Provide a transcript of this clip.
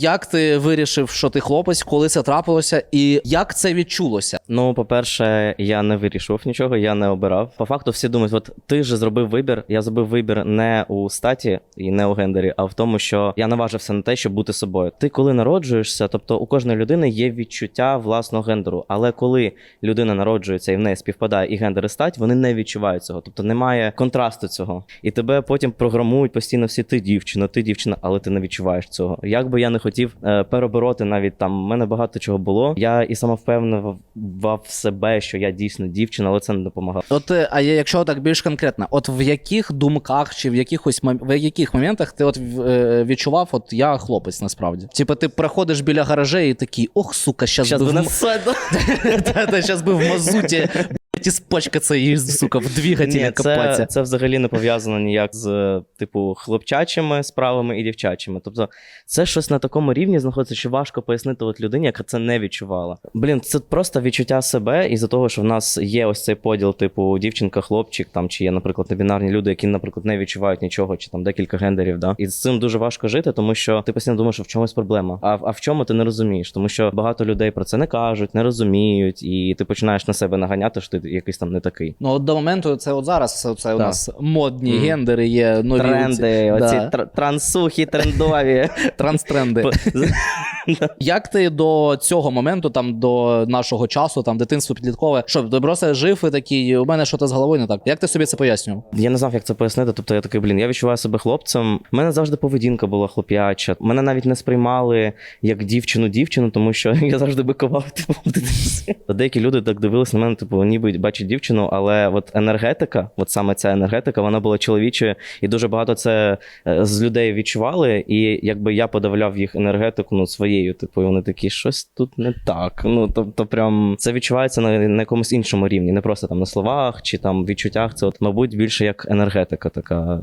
Як ти вирішив, що ти хлопець, коли це трапилося, і як це відчулося? Ну, по-перше, я не вирішував нічого, я не обирав. По факту, всі думають, от ти ж зробив вибір. Я зробив вибір не у статі і не у гендері, а в тому, що я наважився на те, щоб бути собою. Ти коли народжуєшся, тобто у кожної людини є відчуття власного гендеру. Але коли людина народжується і в неї співпадає і гендер, і стать, вони не відчувають цього. Тобто немає контрасту цього. І тебе потім програмують постійно всі ти дівчина, ти дівчина, але ти не відчуваєш цього. Як би я не хотів е, перебороти, навіть там в мене багато чого було. Я і самовпевнював себе, що я дійсно дівчина, але це не допомагало. От, е, а я- якщо так більш конкретно, от в яких думках чи в якихось в яких моментах ти от е, відчував, от я хлопець насправді? Типа ти проходиш біля гаражей і такий, ох, сука, би в щас би в мазуті блядь, іспачкаться і, сука, в двигателі Ні, копатися. це, це взагалі не пов'язано ніяк з типу хлопчачими справами і дівчачими. Тобто, це щось на такому рівні знаходиться, що важко пояснити от людині, яка це не відчувала. Блін, це просто відчуття себе, із-за того, що в нас є ось цей поділ, типу дівчинка, хлопчик, там чи є, наприклад, небінарні люди, які, наприклад, не відчувають нічого, чи там декілька гендерів. Да? І з цим дуже важко жити, тому що ти постійно думаєш, що в чомусь проблема. А, а в чому ти не розумієш? Тому що багато людей про це не кажуть, не розуміють, і ти починаєш на себе наганяти, що ти якийсь там не такий. Ну, от до моменту, це от зараз це, це у нас модні mm. гендери є нові Тренди, оці- да, тр- трансухи трендові. транстренди. Як ти до цього моменту, там до нашого часу, там дитинство підліткове, що ти просто жив і такий, у мене щось з головою не так. Як ти собі це пояснював? Я не знав, як це пояснити. Тобто я такий, блін, я відчуваю себе хлопцем. У мене завжди поведінка була хлоп'яча. Мене навіть не сприймали як дівчину-дівчину, тому що я завжди бикував типу, в дитинстві. Деякі люди так дивились на мене, типу, ніби бачать дівчину, але от енергетика, от саме ця енергетика, вона була чоловічою, і дуже багато це е, з людей відчували. І якби я подавляв їх енергетику ну, своєю, типу, вони такі, щось тут не так. Ну тобто, прям це відчувається на, на якомусь іншому рівні, не просто там на словах чи там відчуттях. Це, от, мабуть, більше як енергетика така